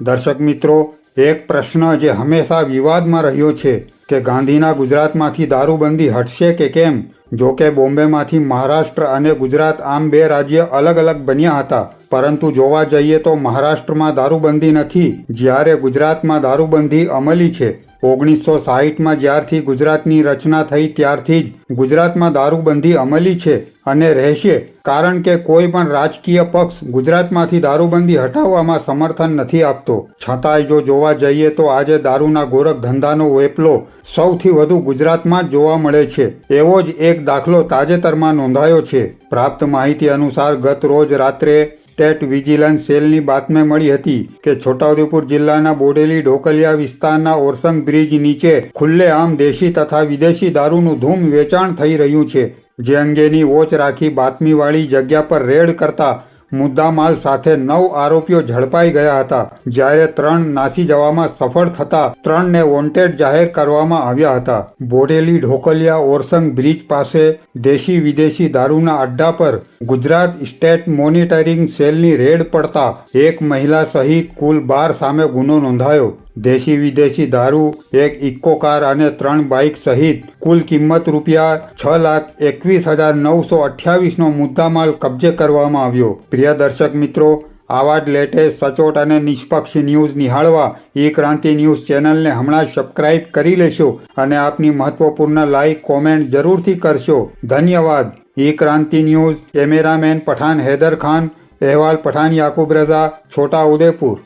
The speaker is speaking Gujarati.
દર્શક મિત્રો, એક પ્રશ્ન જે હંમેશા વિવાદમાં રહ્યો છે કે ગાંધીના ગુજરાતમાંથી દારૂબંધી હટશે કે કેમ? જો કે બોમ્બેમાંથી મહારાષ્ટ્ર અને ગુજરાત આમ બે રાજ્ય અલગ અલગ બન્યા હતા. પરંતુ જોવા જઈએ તો મહારાષ્ટ્રમાં દારૂબંધી નથી, જ્યારે ગુજરાતમાં દારૂબંધી અમલી છે. ઓગણીસો સાહીઠમાં જ્યારથી ગુજરાતની રચના થઈ, ત્યારથી જ ગુજરાતમાં દારૂબંધી અમલી છે અને રહેશે. કારણ કે કોઈ પણ રાજકીય પક્ષ ગુજરાતમાંથી દારૂબંધી હટાવવામાં સમર્થન નથી આપતો. છતાંય જો જોવા જઈએ તો આજે દારૂના ગોરખ ધંધાનો વેપલો સૌથી વધુ ગુજરાતમાં જ જોવા મળે છે. એવો જ એક દાખલો તાજેતરમાં નોંધાયો છે. પ્રાપ્ત માહિતી અનુસાર ગત રોજ રાત્રે સ્ટેટ વિજિલન્સ સેલની બાતમી મળી હતી કે છોટાઉદેપુર જિલ્લાના બોડેલી ઢોકલિયા વિસ્તારના ઓરસંગ બ્રિજ નીચે ખુલ્લેઆમ દેશી તથા વિદેશી દારૂનું ધૂમ વેચાણ થઈ રહ્યું છે. જે અંગેની વોચ રાખી બાતમીવાળી જગ્યા પર રેડ કરતા મુદ્દામાલ સાથે નવ આરોપીઓ ઝડપાઈ ગયા હતા, જ્યારે ત્રણ નાસી જવામાં સફળ થતા ત્રણને વોન્ટેડ જાહેર કરવામાં આવ્યા હતા. બોડેલી, ઢોકલિયા, ઓરસંગ બ્રિજ પાસે દેશી વિદેશી દારૂના અડ્ડા પર ગુજરાત સ્ટેટ મોનિટરિંગ સેલની રેડ પડતા એક મહિલા સહિત કુલ બાર સામે ગુનો નોંધાયો. દેશી વિદેશી દારૂ, એક ઇકો કાર અને ત્રણ બાઇક સહિત કુલ કિંમત રૂપિયા છ લાખ એકવીસ હજાર નવસો અઠ્યાવીસનો મુદ્દામાલ કબજે કરવામાં આવ્યો. પ્રિય દર્શક મિત્રો, આવા જ લેટેસ્ટ, સચોટ અને નિષ્પક્ષ ન્યૂઝ નિહાળવા ઈ ક્રાંતિ ન્યૂઝ ચેનલને હમણાં સબસ્ક્રાઇબ કરી લેશો અને આપની મહત્વપૂર્ણ લાઇક, કોમેન્ટ જરૂરથી કરશો. ધન્યવાદ. E Kranti news cameraman Pathan Haider Khan, અહેવાલ પઠાણ યાકુબ રઝા છોટા ઉદેપુર